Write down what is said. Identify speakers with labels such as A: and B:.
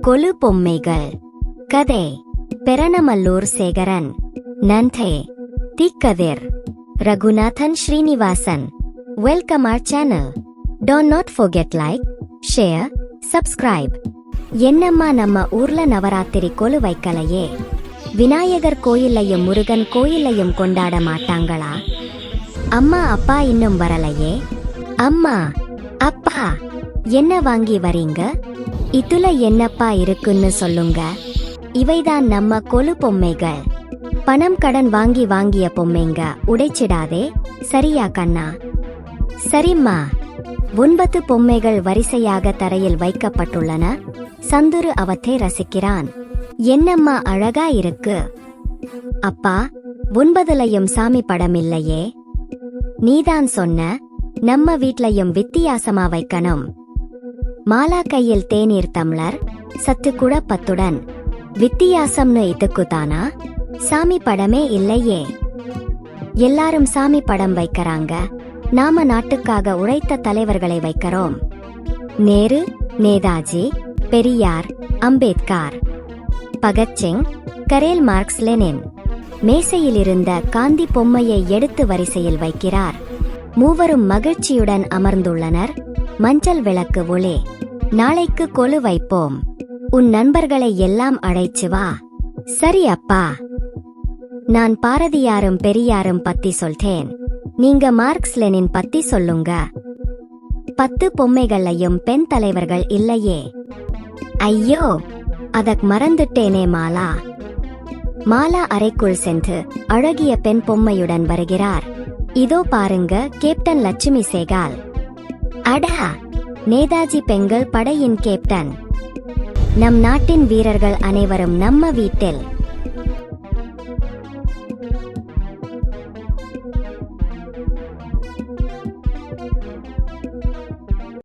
A: கொலு பொம்மைகள். கதை பெரணமல்லூர் சேகரன். நந்தே திக்கதிர். Raghunathan Srinivasan. Welcome our channel don't not forget like share subscribe என்னம்மா நம்ம ஊர்ல நவராத்திரி கொலு வைக்கலையே? விநாயகர் கோயிலையும் முருகன் கோயிலையும் கொண்டாட மாட்டாங்களா? அம்மா அப்பா இன்னும் வரலையே? அம்மா அப்பா என்ன வாங்கி வரீங்க? இதுல என்னப்பா இருக்குன்னு சொல்லுங்க. இவைதான் நம்ம கொலு பொம்மைகள். பணம் கடன் வாங்கி வாங்கிய பொம்மைங்க. உடைச்சிடாதே. சரியா கண்ணா? சரிம்மா. ஒன்பது பொம்மைகள் வரிசையாக தரையில் வைக்கப்பட்டுள்ளன. சந்துரு அவற்றை ரசிக்கிறான். என்னம்மா அழகா இருக்கு? அப்பா ஒன்பதுலயும் சாமி படம் இல்லையே? நீதான் சொன்ன நம்ம வீட்லயும் வித்தியாசமா வைக்கணும். மாலா கையில் தேநீர் தம்ளர் சத்து பத்துடன். வித்தியாசம்னு இதுக்குதானா சாமி படமே இல்லையே. எல்லாரும் சாமி படம் வைக்கறாங்க. நாம நாட்டுக்காக உழைத்த தலைவர்களை வைக்கிறோம். Nehru Netaji Periyar Ambedkar. Bhagat Singh Karl Marx Lenin. மேசையில் இருந்த காந்தி பொம்மையை எடுத்து வரிசையில் வைக்கிறார். மூவரும் மகிழ்ச்சியுடன் அமர்ந்துள்ளனர். மஞ்சள் விளக்கு ஒளி. நாளைக்கு கொலு வைப்போம். உன் நண்பர்களை எல்லாம் அழைச்சு வா. சரி அப்பா. நான் பாரதியாரும் பெரியாரும் பத்தி சொல்றேன். நீங்க மார்க்ஸ் லெனின் பத்தி சொல்லுங்க. பத்து பொம்மைகளையும் பெண் தலைவர்கள் இல்லையே. ஐயோ அதக் மறந்துட்டேனே மாலா. மாலா அறைக்குள் சென்று அழகிய பெண் பொம்மையுடன் வருகிறார். இதோ பாருங்க கேப்டன் லட்சுமி சேகால். அடா! நேதாஜி பெண்கள் படையின் கேப்டன். நம் நாட்டின் வீரர்கள் அனைவரும் நம்ம வீட்டில்